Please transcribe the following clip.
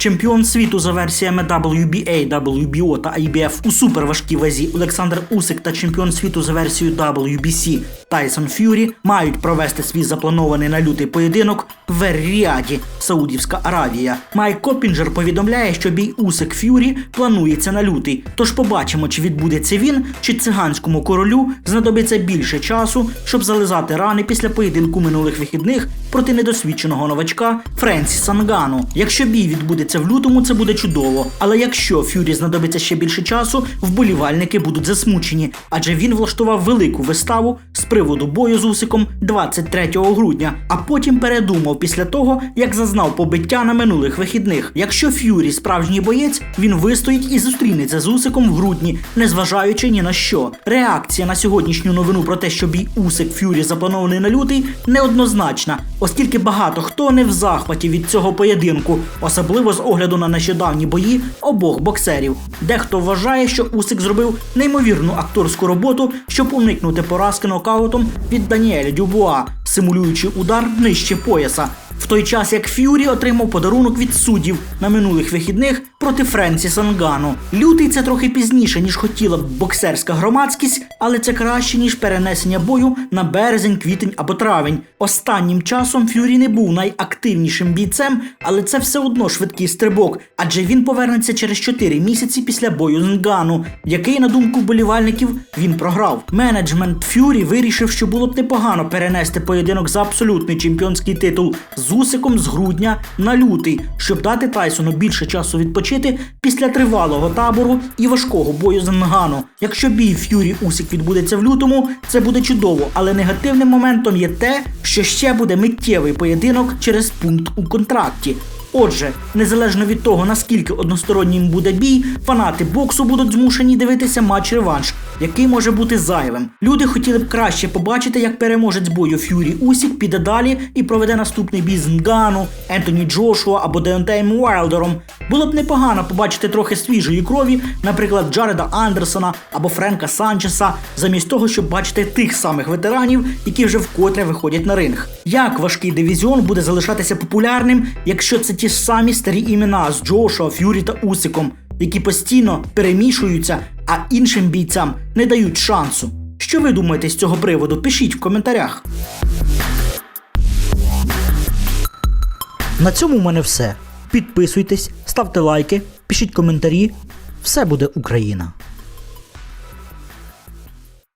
Чемпіон світу за версіями WBA, WBO та IBF у суперважкій вазі Олександр Усик та чемпіон світу за версією WBC Тайсон Ф'юрі мають провести свій запланований на лютий поєдинок в Ер-Ріаді, Саудівська Аравія. Майк Копінджер повідомляє, що бій Усик Ф'юрі планується на лютий. Тож побачимо, чи відбудеться він, чи циганському королю знадобиться більше часу, щоб зализати рани після поєдинку минулих вихідних проти недосвідченого новачка Френсіса Нгану. Якщо бій відбудеться в лютому, це буде чудово. Але якщо Ф'юрі знадобиться ще більше часу, вболівальники будуть засмучені, адже він влаштував велику виставу з приводу бою з Усиком 23 грудня, а потім передумав після того, як зазнав побиття на минулих вихідних. Якщо Ф'юрі справжній боєць, він вистоїть і зустрінеться з Усиком в грудні, незважаючи ні на що. Реакція на сьогоднішню новину про те, що бій Усик Ф'юрі запланований на лютий, неоднозначна, оскільки багато хто не в захваті від цього поєдинку, особливо з огляду на нещодавні бої обох боксерів. Дехто вважає, що Усик зробив неймовірну акторську роботу, щоб уникнути поразки нокаутом від Даніеля Дюбуа, симулюючи удар нижче пояса. В той час як Ф'юрі отримав подарунок від суддів на минулих вихідних проти Френсіса Нгану. Лютий це трохи пізніше, ніж хотіла б боксерська громадськість, але це краще, ніж перенесення бою на березень, квітень або травень. Останнім часом Ф'юрі не був найактивнішим бійцем, але це все одно швидкий стрибок, адже він повернеться через 4 місяці після бою з Нгану, який, на думку вболівальників, він програв. Менеджмент Ф'юрі вирішив, що було б непогано перенести поєдинок за абсолютний чемпіонський титул з Усиком з грудня на лютий, щоб дати Тайсону більше часу відпочити після тривалого табору і важкого бою з Нгану. Якщо бій Ф'юрі Усик відбудеться в лютому, це буде чудово, але негативним моментом є те, що ще буде миттєвий поєдинок через пункт у контракті. Отже, незалежно від того, наскільки одностороннім буде бій, фанати боксу будуть змушені дивитися матч-реванш, який може бути зайвим. Люди хотіли б краще побачити, як переможець бою Ф'юрі Усік піде далі і проведе наступний бій з Нгану, Ентоні Джошуа або Деонтеєм Уайлдером. Було б непогано побачити трохи свіжої крові, наприклад, Джареда Андерсона або Френка Санчеса, замість того, щоб бачити тих самих ветеранів, які вже вкотре виходять на ринг. Як важкий дивізіон буде залишатися популярним, якщо це ті ж самі старі імена з Джошуа, Ф'юрі та Усиком, які постійно перемішуються, а іншим бійцям не дають шансу. Що ви думаєте з цього приводу? Пишіть в коментарях. На цьому в мене все. Підписуйтесь, ставте лайки, пишіть коментарі. Все буде Україна!